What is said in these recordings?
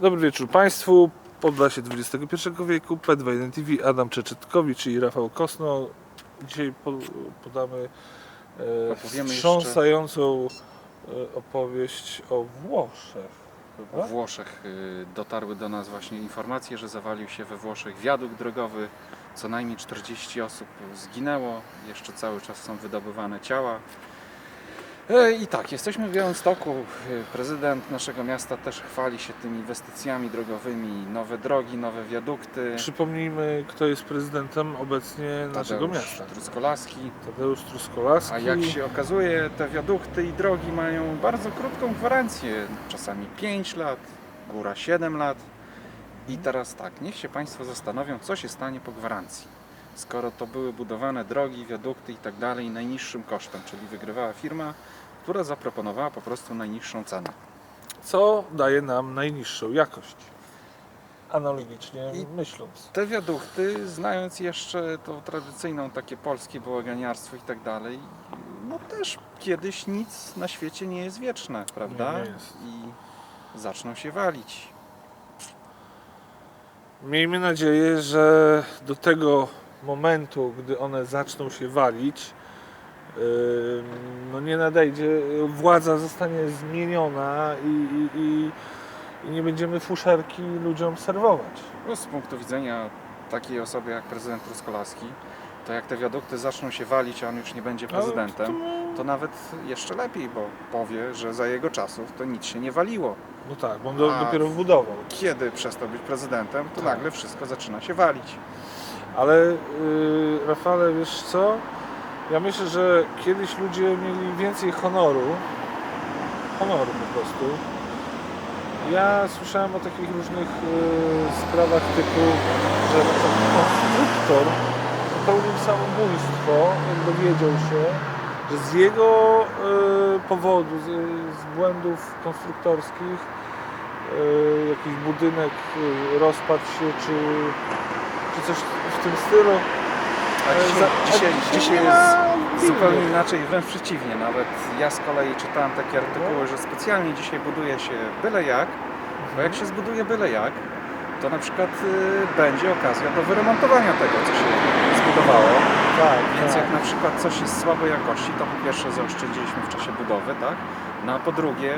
Dobry wieczór Państwu. Podlasie XXI wieku, P2 TV, Adam Czeczetkowicz i Rafał Kosno. Dzisiaj po, podamy e, wstrząsającą e, opowieść o Włoszech. Chyba? Włoszech y, dotarły do nas właśnie informacje, że zawalił się we Włoszech wiadukt drogowy. Co najmniej 40 osób zginęło. Jeszcze cały czas są wydobywane ciała. E, I tak, jesteśmy w Białymstoku. Y, Prezydent naszego miasta też chwali się tymi inwestycjami drogowymi. Nowe drogi, nowe wiadukty. Przypomnijmy, kto jest prezydentem obecnie naszego Tadeusz miasta. Truskolaski. Tadeusz Truskolaski. A jak się okazuje, te wiadukty i drogi mają bardzo krótką gwarancję, czasami 5 lat, góra 7 lat. I teraz tak, niech się Państwo zastanowią, co się stanie po gwarancji. Skoro to były budowane drogi, wiadukty i tak dalej najniższym kosztem, czyli wygrywała firma, która zaproponowała po prostu najniższą cenę. Co daje nam najniższą jakość? Analogicznie I- myśląc. Te wiadukty, znając jeszcze tą tradycyjną takie polskie bałaganiarstwo i tak dalej, no też kiedyś nic na świecie nie jest wieczne, prawda? Nie, nie jest. I zaczną się walić. Miejmy nadzieję, że do tego momentu, gdy one zaczną się walić, no nie nadejdzie, władza zostanie zmieniona i, i, i, i nie będziemy fuszerki ludziom serwować. No, z punktu widzenia takiej osoby jak prezydent Truskolaski, to jak te wiadukty zaczną się walić, a on już nie będzie prezydentem, No, to nawet jeszcze lepiej, bo powie, że za jego czasów to nic się nie waliło. no tak, bo on A- dopiero wbudował. Kiedy przestał być prezydentem, to Tak. nagle wszystko zaczyna się walić. Ale yy, Rafale, wiesz co? Ja myślę, że kiedyś ludzie mieli więcej honoru. Honoru po prostu. Ja słyszałem o takich różnych yy, sprawach typu, że konstruktor popełnił samobójstwo, jak dowiedział się, że z jego yy, powodu, z, z błędów konstruktorskich yy, jakiś budynek yy, rozpadł się, czy, czy coś w tym stylu. A E, dzisiaj, za- dzisiaj, a dzisiaj jest zupełnie inaczej, wręcz przeciwnie. Nawet ja z kolei czytałem takie artykuły, że specjalnie dzisiaj buduje się byle jak, bo jak się zbuduje byle jak, to na przykład y, będzie okazja do wyremontowania tego, co się zbudowało. Tak, Więc tak. jak na przykład coś jest słabej jakości, to po pierwsze zaoszczędziliśmy w czasie budowy, tak? No a po drugie,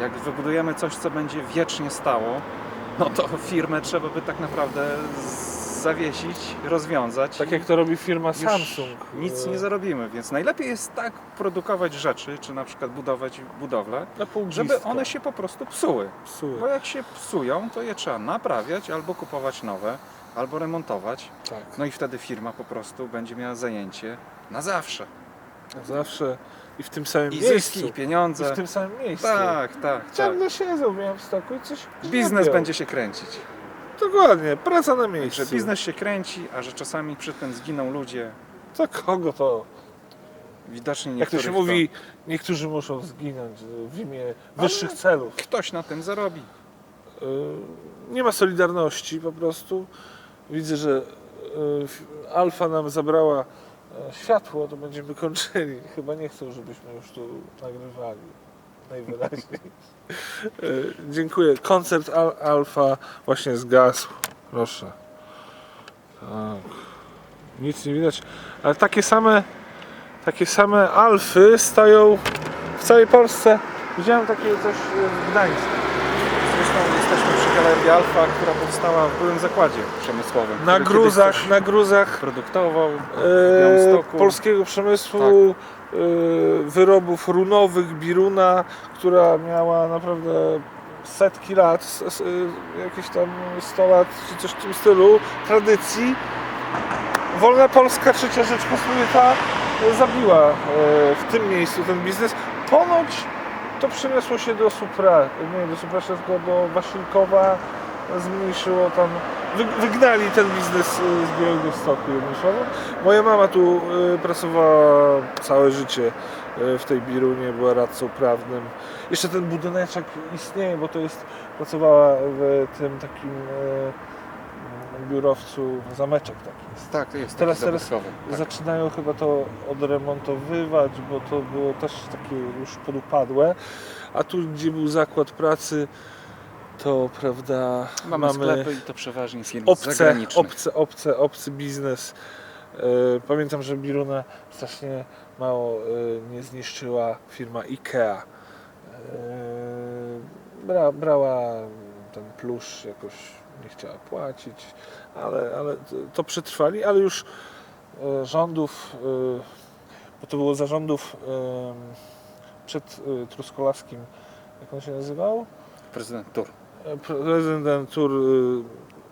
jak wybudujemy coś, co będzie wiecznie stało, no to firmę trzeba by tak naprawdę z- zawiesić, rozwiązać. Tak jak to robi firma Samsung. Nic e, nie zarobimy, więc najlepiej jest tak produkować rzeczy, czy na przykład budować budowlę, Na pół żeby one się po prostu psuły. psuły. Bo jak się psują, to je trzeba naprawiać albo kupować nowe, albo remontować. Tak. No i wtedy firma po prostu będzie miała zajęcie na zawsze. Zawsze i w tym samym I miejscu. zyski, i I pieniądze. w tym samym miejscu. Tak, tak, tak. Ciągle siedzą w Białymstoku i coś Biznes robią. będzie się kręcić. Dokładnie, praca na miejscu. Że biznes się kręci, a że czasami przy tym zginą ludzie. To kogo to? Widocznie Jak to się mówi, niektórzy muszą zginąć w imię wyższych celów. Ktoś na tym zarobi. Y, Nie ma solidarności po prostu. Widzę, że y, f- Alfa nam zabrała e, światło, to będziemy kończyli. Chyba nie chcą, żebyśmy już tu nagrywali. Najwyraźniej. Y, Dziękuję. Koncert Al Alfa właśnie zgasł. Proszę. Tak. Nic nie widać. Ale takie same, takie same Alfy stoją w całej Polsce. Widziałem takie coś w Gdańsku. Zresztą jesteśmy przy Galerii Alfa, która powstała w byłym zakładzie przemysłowym. Na gruzach, na gruzach produktował e, polskiego przemysłu e, wyrobów runowych, Biruna, która miała naprawdę setki lat, e, jakieś tam 100 lat czy coś w tym stylu, tradycji. Wolna Polska, trzecia Rzeczpospolita zabiła e, w tym miejscu ten biznes. Ponoć to przeniosło się do Supra, nie do Supra, tylko do Wasilkowa, zmniejszyło tam, wy, wygnali ten biznes y, z Białego Stoku słowem. Moja mama tu y, pracowała całe życie y, w tej Birunie, była radcą prawnym. Jeszcze ten budyneczek istnieje, bo to jest, pracowała w tym takim biurowcu, zameczek taki jest. Tak, to jest Teraz- teraz. Tak. Zaczynają chyba to odremontowywać, bo to było też takie już podupadłe. A tu, gdzie był zakład pracy, to prawda Mamy, sklepy i to przeważnie firmy obce, obce, obce, obcy biznes. E, Pamiętam, że Biruna strasznie mało e, nie zniszczyła firma IKEA. E, Bra, brała ten plusz jakoś nie chciała płacić, ale, ale to- przetrwali, ale już e, rządów, e, bo to było zarządów e, przed Truskolarskim, jak on się nazywał? Prezydent Tur. Prezydent Tur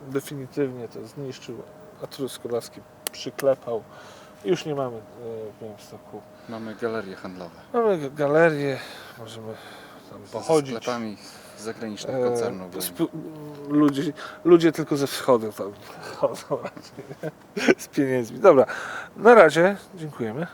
definitywnie to zniszczył, a Truskolaski przyklepał. Już nie mamy w Białymstoku. Mamy galerie handlowe. Mamy g- galerię, możemy tam Ze pochodzić. sklepami zagranicznych E, koncernów. sp- ludzie, ludzie tylko ze wschodu tam chodzą raczej, nie? z pieniędzmi. Dobra, na razie, dziękujemy.